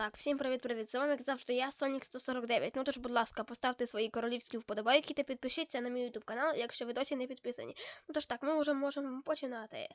Так, всім привіт-привіт. З вами, як завжди, я, Сонік 149. Ну тож, будь ласка, поставте свої королівські вподобайки та підпишіться на мій YouTube канал, якщо ви досі не підписані. Ну тож так, ми вже можемо починати.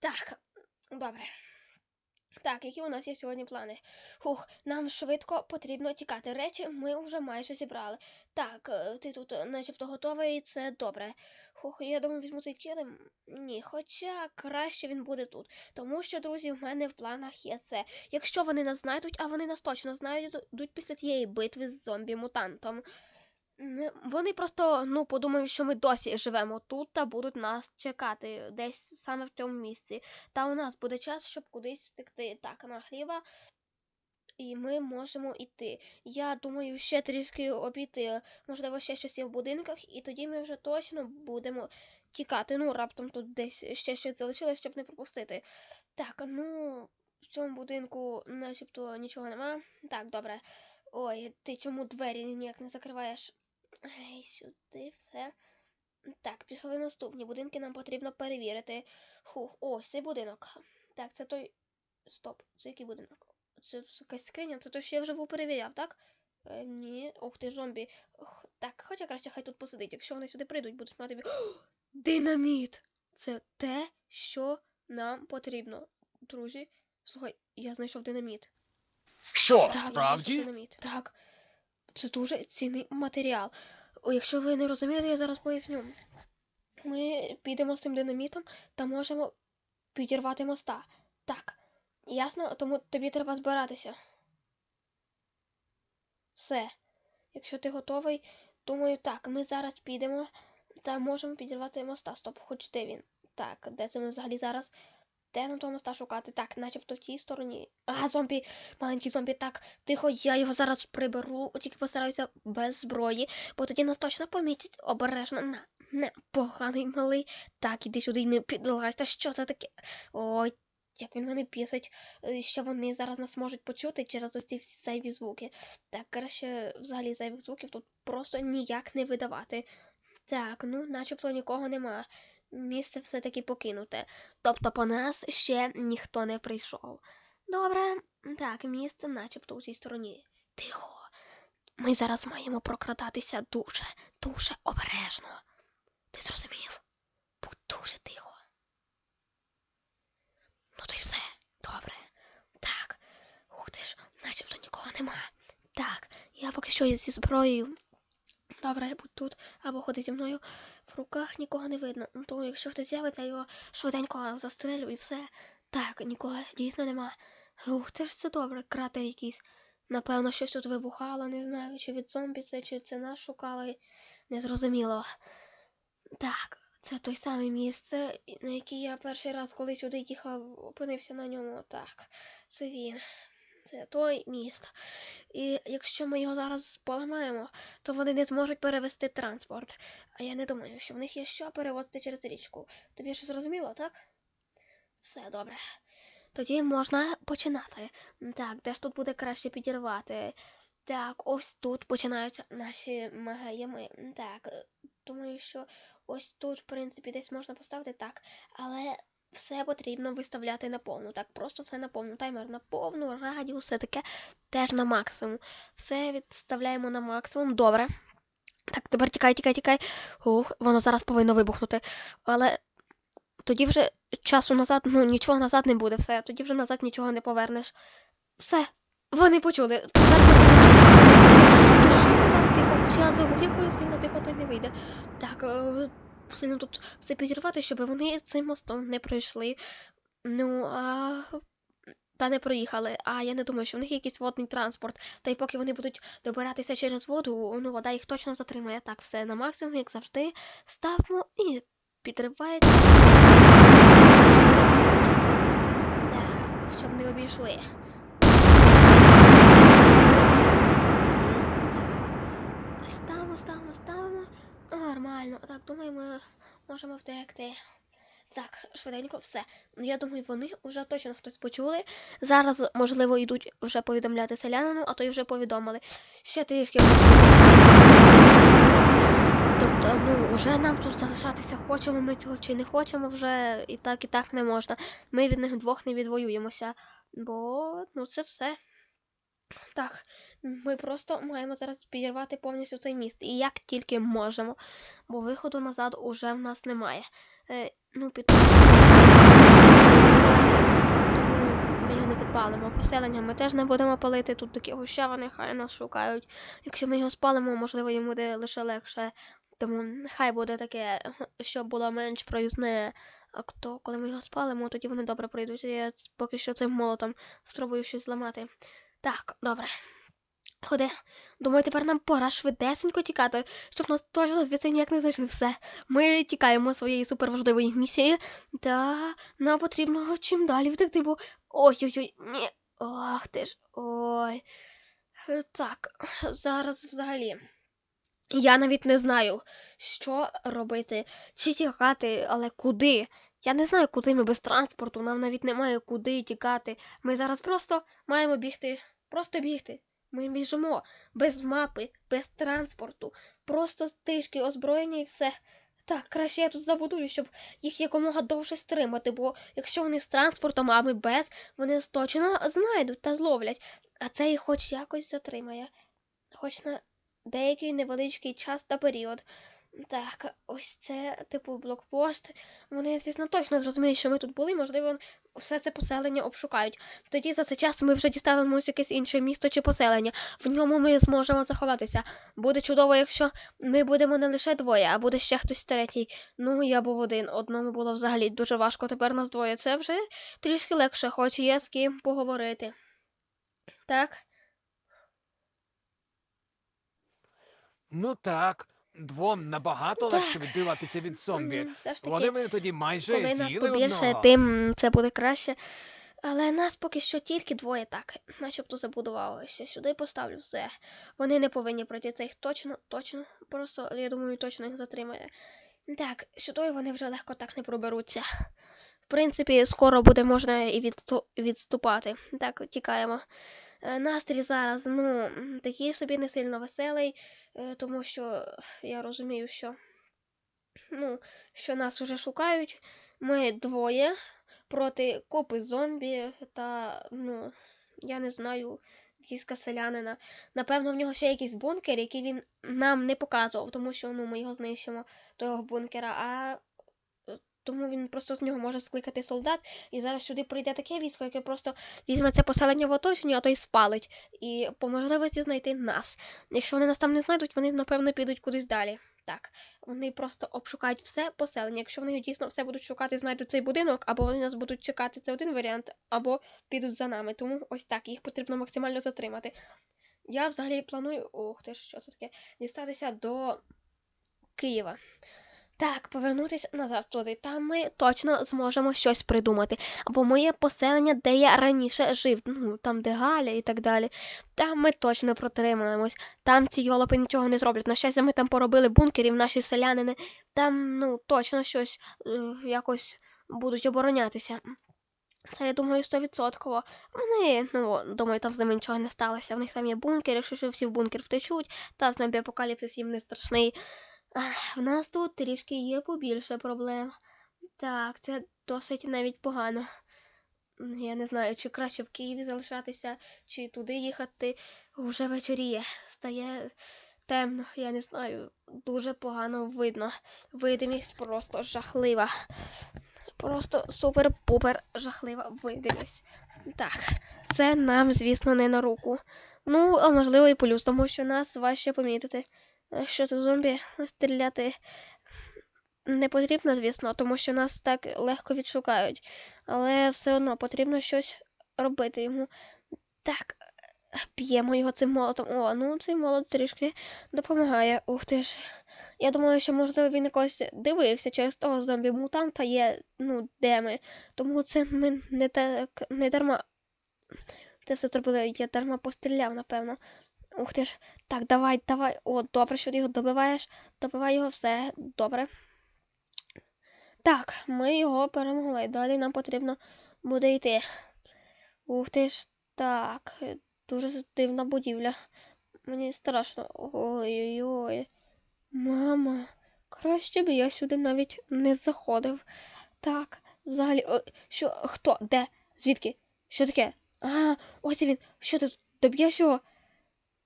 Так, добре. Так, які у нас є сьогодні плани? Хух, нам швидко потрібно тікати. Речі ми вже майже зібрали. Так, е, ти тут е, начебто готовий, це добре. Хух, я думаю, візьму цей килим. Ні, хоча краще він буде тут. Тому що, друзі, в мене в планах є це. Якщо вони нас знайдуть, а вони нас точно знайдуть після тієї битви з зомбі-мутантом. Вони просто ну, подумають, що ми досі живемо тут та будуть нас чекати десь саме в цьому місці. Та у нас буде час, щоб кудись втекти. Так, на хліба. І ми можемо йти. Я думаю, ще трішки обійти. Можливо, ще щось є в будинках, і тоді ми вже точно будемо тікати. Ну, раптом тут десь ще щось залишилось, щоб не пропустити. Так, ну, в цьому будинку начебто нічого нема. Так, добре. Ой, ти чому двері ніяк не закриваєш? Ей, сюди все. Так, пішли наступні будинки, нам потрібно перевірити. Хух, ось цей будинок. Так, це той. Стоп, це який будинок? Це якась скриня, це той, що я вже був перевіряв, так? Е, ні, ух ти, зомбі. Ох, так, хоча краще хай тут посидить. Якщо вони сюди прийдуть, будуть мати. О, динаміт! Це те, що нам потрібно. Друзі, слухай, я знайшов динаміт. Що, Так, я знайшов справді? динаміт. Так. Це дуже цінний матеріал. Якщо ви не розумієте, я зараз поясню. Ми підемо з цим динамітом та можемо підірвати моста. Так. Ясно? Тому тобі треба збиратися. Все. Якщо ти готовий, думаю, так, ми зараз підемо та можемо підірвати моста. Стоп, хоч де він? Так, де це ми взагалі зараз? Де на того моста шукати? Так, начебто в тій стороні. А, зомбі, маленький зомбі, так, тихо, я його зараз приберу, тільки постараюся без зброї, бо тоді нас точно помітять обережно. На, на, поганий малий. Так, іди сюди і не підлазь. Та що це таке? Ой, як він мене пісить, е, що вони зараз нас можуть почути через ось ці всі зайві звуки. Так, краще взагалі зайвих звуків тут просто ніяк не видавати. Так, ну, начебто нікого нема. Місце все-таки покинуте. Тобто по нас ще ніхто не прийшов. Добре, так, місце начебто у цій стороні. Тихо. Ми зараз маємо прокрадатися дуже, дуже обережно. Ти зрозумів? Будь дуже тихо. Ну то й все, добре. Так. Ух ти ж, начебто нікого нема. Так, я поки що зі зброєю. Добре, будь тут або ходи зі мною. В руках нікого не видно. Ну, То якщо хтось з'явиться, я його швиденько застрелю і все. Так, нікого дійсно нема. Ух, ти ж це добре, кратер якийсь. Напевно, щось тут вибухало, не знаю, чи від зомбі це, чи це нас шукали. Незрозуміло. Так, це той самий місце, на який я перший раз, коли сюди їхав, опинився на ньому. Так, це він. Це той міст. І якщо ми його зараз поламаємо, то вони не зможуть перевести транспорт. А я не думаю, що в них є що перевозити через річку. Тобі ж зрозуміло, так? Все добре. Тоді можна починати. Так, де ж тут буде краще підірвати? Так, ось тут починаються наші магаями. Так, думаю, що ось тут, в принципі, десь можна поставити так, але все потрібно виставляти на повну. Так, просто все на повну. Таймер на повну, радіус, все таке теж на максимум. Все відставляємо на максимум. Добре. Так, тепер тікай, тікай, тікай. Ух, воно зараз повинно вибухнути. Але тоді вже часу назад, ну нічого назад не буде, все. Тоді вже назад нічого не повернеш. Все. Вони почули. Тепер. Дуже швидко тихо. Я з вибухівкою сильно тихо то й не вийде. Так, е, сильно тут все підірвати, щоб вони цим мостом не пройшли. Ну, а. Та не проїхали, а я не думаю, що в них якийсь водний транспорт. Та й поки вони будуть добиратися через воду, ну вода їх точно затримає. Так, все на максимум, як завжди, ставимо і підривається. Так, щоб не обійшли. Ставимо, ставимо, ставимо. Нормально. Так, думаю, ми можемо втекти. Так, швиденько, все. Ну, я думаю, вони вже точно хтось почули. Зараз, можливо, йдуть вже повідомляти селянину, а то й вже повідомили. Ще трішки. Тобто, ну, вже нам тут залишатися, хочемо ми цього чи не хочемо, вже і так, і так не можна. Ми від них двох не відвоюємося. Бо, ну, це все. Так, ми просто маємо зараз підірвати повністю цей міст. І як тільки можемо, бо виходу назад уже в нас немає. Е, ну, під... Тому ми його не підпалимо. Поселення ми теж не будемо палити. Тут такі гущавини, хай нас шукають. Якщо ми його спалимо, можливо, їм буде лише легше. Тому нехай буде таке, щоб було менш проїзне. А то, коли ми його спалимо, тоді вони добре пройдуть. Я поки що цим молотом спробую щось зламати. Так, добре. Ходи. Думаю, тепер нам пора швидесенько тікати, щоб нас точно звідси ніяк не знайшли все. Ми тікаємо своєї суперважливої місії. Та нам потрібно чим далі втекти, бо. Ой-ой-ой, ні. Ох ти ж. Ой. Так, зараз взагалі. Я навіть не знаю, що робити, чи тікати, але куди. Я не знаю, куди ми без транспорту, нам навіть немає куди тікати. Ми зараз просто маємо бігти, просто бігти. Ми біжимо без мапи, без транспорту, просто стежки, озброєння і все. Так, краще я тут забудую, щоб їх якомога довше стримати, бо якщо вони з транспортом, а ми без, вони точно знайдуть та зловлять. А це їх хоч якось затримає. Хоч на деякий невеличкий час та період. Так, ось це, типу, блокпост. Вони, звісно, точно зрозуміють, що ми тут були, можливо, все це поселення обшукають. Тоді за цей час ми вже дістанемось якесь інше місто чи поселення. В ньому ми зможемо заховатися. Буде чудово, якщо ми будемо не лише двоє, а буде ще хтось третій. Ну, я був один. Одному було взагалі дуже важко. Тепер нас двоє. Це вже трішки легше, хоч є з ким поговорити. Так? Ну так, двом набагато легше відбиватися від зомбі. Все ж таки. Вони мене тоді майже Коли нас з'їли побільше, одного. тим це буде краще. Але нас поки що тільки двоє так. Начебто забудувалося. Сюди поставлю все. Вони не повинні пройти. Це їх точно, точно. Просто, я думаю, точно їх затримає. Так, сюди вони вже легко так не проберуться. В принципі, скоро буде можна і відступати. Так, тікаємо. Е, Настрій зараз, ну, такий собі не сильно веселий, е, тому що я розумію, що, ну, що нас вже шукають. Ми двоє проти купи зомбі та, ну, я не знаю, війська селянина. Напевно, в нього ще якийсь бункер, який він нам не показував, тому що ну, ми його знищимо, того бункера, а е, тому він просто з нього може скликати солдат, і зараз сюди прийде таке військо, яке просто візьме це поселення в оточенні, а то й спалить. І по можливості знайти нас. Якщо вони нас там не знайдуть, вони, напевно, підуть кудись далі. Так, вони просто обшукають все поселення. Якщо вони дійсно все будуть шукати, знайдуть цей будинок, або вони нас будуть чекати, це один варіант, або підуть за нами. Тому ось так, їх потрібно максимально затримати. Я взагалі планую. Ох, ти що це таке? Дістатися до Києва. Так, повернутися назад туди. Там ми точно зможемо щось придумати. Або моє поселення, де я раніше жив, ну там, де Галя і так далі. Там ми точно протримаємось. Там ці йолопи нічого не зроблять. На щастя, ми там поробили бункерів, наші селянини. Там, ну, точно щось е, якось будуть оборонятися. Це я думаю, стовідсотково. Вони, ну, думаю, там з ними нічого не сталося. В них там є бункер, якщо що всі в бункер втечуть, та зомбі апокаліпсис їм не страшний. В нас тут трішки є побільше проблем. Так, це досить навіть погано. Я не знаю, чи краще в Києві залишатися, чи туди їхати. Вже вечоріє. Стає темно, я не знаю. Дуже погано видно. Видимість просто жахлива. Просто супер-пупер жахлива видимість. Так, це нам, звісно, не на руку. Ну, а можливо і плюс, тому що нас важче помітити. Що це зомбі стріляти не потрібно, звісно, тому що нас так легко відшукають. Але все одно потрібно щось робити йому. Так, п'ємо його цим молотом. О, ну цей молот трішки допомагає. Ух ти ж. Я думаю, що можливо він якось дивився через того зомбі-мутанта є, ну, де ми. Тому це ми не так не дарма. Це все зробили, я дарма постріляв, напевно. Ух ти ж. Так, давай, давай. О, добре, що ти його добиваєш. Добивай його все. Добре. Так, ми його перемогли. Далі нам потрібно буде йти. Ух ти ж. Так, дуже дивна будівля. Мені страшно. Ой-ой-ой. Мама, краще б я сюди навіть не заходив. Так, взагалі, о, що, хто, де, звідки? Що таке? А, ось він. Що ти тут доб'єш його?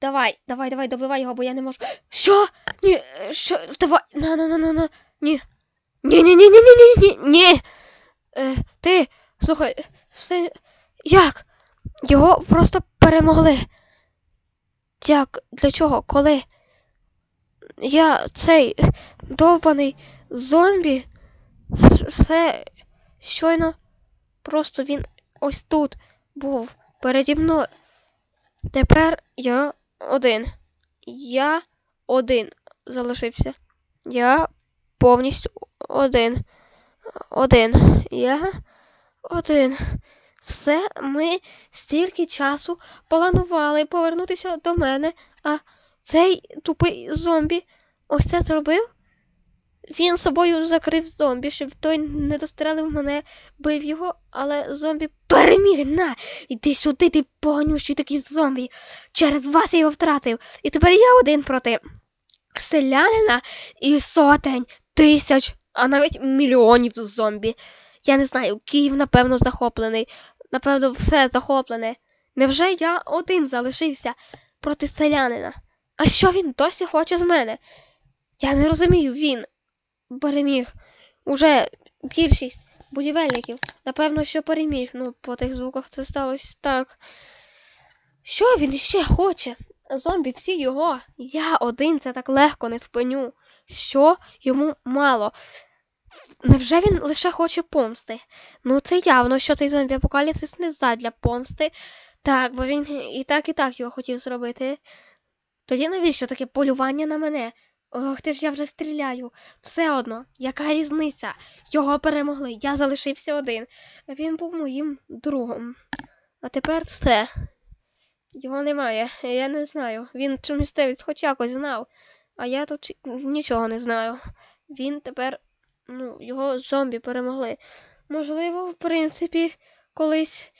Давай, давай, давай, добивай його, бо я не можу. Що? Ні, що? Давай. На, на, на, на, на. Ні. Ні, ні, ні, ні, ні, ні, ні, ні. Е, ти, слухай, все. Як? Його просто перемогли. Як? Для чого? Коли? Я цей довбаний зомбі. Все щойно. Просто він ось тут був переді мною. Тепер я один. Я один залишився. Я повністю один. Один. Я один. Все, ми стільки часу планували повернутися до мене, а цей тупий зомбі ось це зробив. Він собою закрив зомбі, щоб той не дострелив мене, бив його, але зомбі переміг. На! Іди сюди, ти поганющий такий зомбі. Через вас я його втратив. І тепер я один проти селянина і сотень, тисяч, а навіть мільйонів зомбі. Я не знаю, Київ, напевно, захоплений. Напевно, все захоплене. Невже я один залишився проти селянина? А що він досі хоче з мене? Я не розумію, він переміг. Уже більшість будівельників. Напевно, що переміг. Ну, по тих звуках це сталося так. Що він ще хоче? Зомбі всі його. Я один це так легко не спиню. Що йому мало? Невже він лише хоче помсти? Ну, це явно, що цей зомбі апокаліпсис не задля помсти. Так, бо він і так, і так його хотів зробити. Тоді навіщо таке полювання на мене? Ох, ти ж я вже стріляю. Все одно, яка різниця? Його перемогли, я залишився один. Він був моїм другом. А тепер все. Його немає, я не знаю. Він чи місцевець хоч якось знав, а я тут нічого не знаю. Він тепер, ну, його зомбі перемогли. Можливо, в принципі, колись,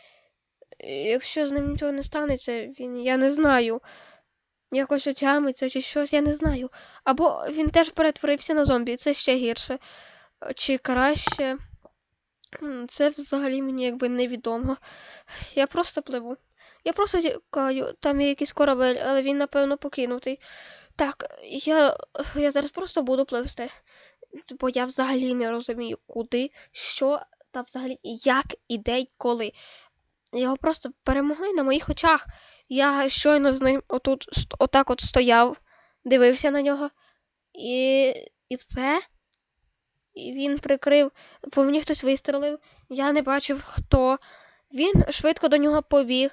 якщо з ним нічого не станеться, він, я не знаю. Якось отямиться чи щось, я не знаю. Або він теж перетворився на зомбі, це ще гірше. Чи краще. Це взагалі мені якби невідомо. Я просто пливу. Я просто тікаю, там є якийсь корабель, але він, напевно, покинутий. Так, я, я зараз просто буду пливсти. Бо я взагалі не розумію, куди, що та взагалі як, і де, й коли. Його просто перемогли на моїх очах. Я щойно з ним отут отак от стояв, дивився на нього, і, і все. І він прикрив, по мені хтось вистрелив, я не бачив хто. Він швидко до нього побіг,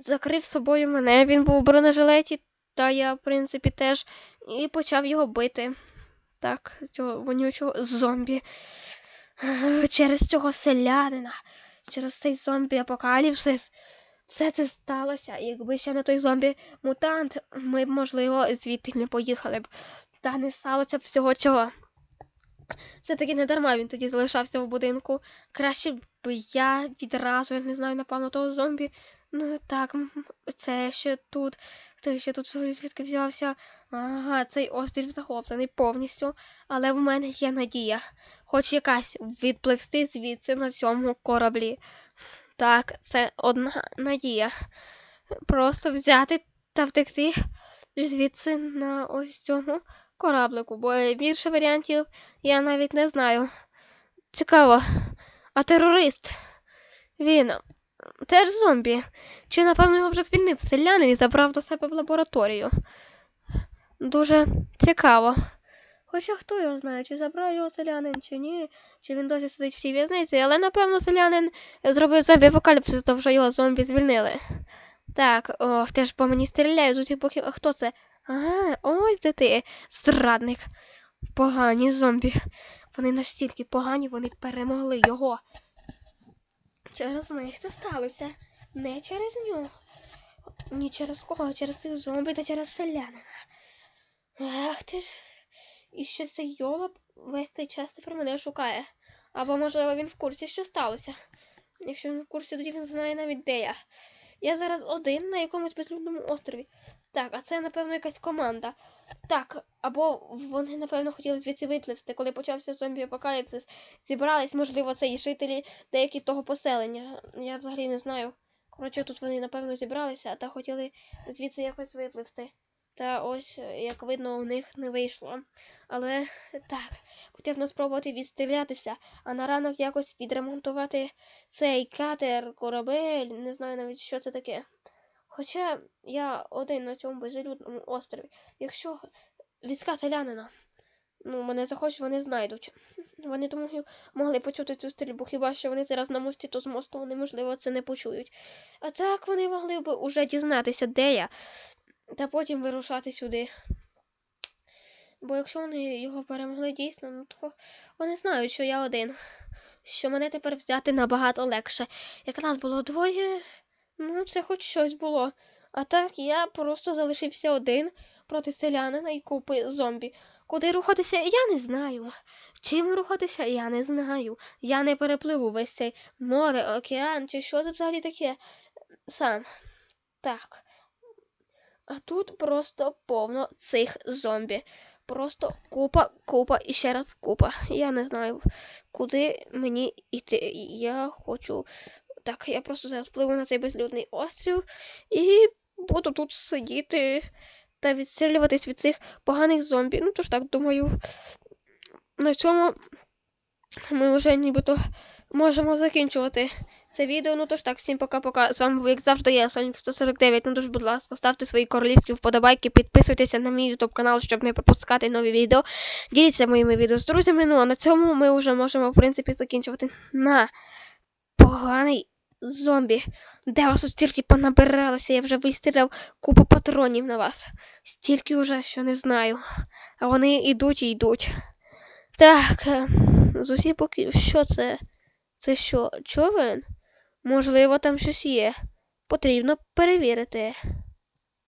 закрив собою мене, він був у бронежилеті, та я, в принципі, теж, і почав його бити. Так, цього вонючого зомбі. Через цього селянина, через цей зомбі апокаліпсис. Все це сталося. Якби ще не той зомбі-мутант, ми б, можливо, звідти не поїхали б. Та не сталося б всього цього. Все-таки не дарма він тоді залишався в будинку. Краще б я відразу, я не знаю, напевно, того зомбі. Ну так, це ще тут. Ти ще тут звідки взявся. Ага, цей острів захоплений повністю. Але в мене є надія. Хоч якась відпливсти звідси на цьому кораблі. Так, це одна надія. Просто взяти та втекти звідси на ось цьому кораблику, бо більше варіантів я навіть не знаю. Цікаво. А терорист? Він теж зомбі. Чи, напевно, його вже звільнив селянин і забрав до себе в лабораторію? Дуже цікаво. Хоча хто його знає, чи забрав його селянин, чи ні, чи він досі сидить в тій в'язниці, але напевно селянин зробив зомбі апокаліпсис, то вже його зомбі звільнили. Так, о, теж по мені стріляють з усіх боків. А хто це? Ага, ось де ти, зрадник. Погані зомбі. Вони настільки погані, вони перемогли його. Через них це сталося. Не через нього. Ні через кого, а через цих зомбі та через селянина. Ах ти ж. І ще цей йолоп весь цей час тепер мене шукає. Або, можливо, він в курсі, що сталося. Якщо він в курсі, тоді він знає навіть де я. Я зараз один на якомусь безлюдному острові. Так, а це, напевно, якась команда. Так, або вони, напевно, хотіли звідси випливсти, коли почався зомбі-апокаліпсис. Зібрались, можливо, це і жителі деякі того поселення. Я взагалі не знаю, Коротше, тут вони, напевно, зібралися та хотіли звідси якось випливти. Та ось, е, як видно, у них не вийшло. Але так, потрібно спробувати відстрілятися, а на ранок якось відремонтувати цей катер, корабель, не знаю навіть, що це таке. Хоча я один на цьому безлюдному острові. Якщо війська селянина, ну, мене захочуть, вони знайдуть. Вони тому могли почути цю стрільбу, хіба що вони зараз на мості, то з мосту вони, можливо, це не почують. А так вони могли б уже дізнатися, де я, та потім вирушати сюди. Бо якщо вони його перемогли дійсно, ну то вони знають, що я один. Що мене тепер взяти набагато легше. Як нас було двоє, ну це хоч щось було. А так я просто залишився один проти селянина і купи зомбі. Куди рухатися, я не знаю. Чим рухатися, я не знаю. Я не перепливу весь цей море, океан чи що це взагалі таке. Сам. Так. А тут просто повно цих зомбі. Просто купа, купа і ще раз купа. Я не знаю, куди мені йти. Я хочу. Так, я просто зараз пливу на цей безлюдний острів і буду тут сидіти та відстрілюватись від цих поганих зомбі. Ну, тож так, думаю, на цьому ми вже нібито можемо закінчувати це відео. Ну тож так, всім пока-пока. З вами був, як завжди, я Сонік 149. Ну тож, будь ласка, ставте свої королівські вподобайки, підписуйтеся на мій ютуб канал, щоб не пропускати нові відео. Діліться моїми відео з друзями. Ну а на цьому ми вже можемо, в принципі, закінчувати на поганий зомбі. Де вас стільки понабиралося? Я вже вистріляв купу патронів на вас. Стільки вже, що не знаю. А вони йдуть і йдуть. Так, е, з усіх боків, що це? Це що, човен? Можливо, там щось є. Потрібно перевірити.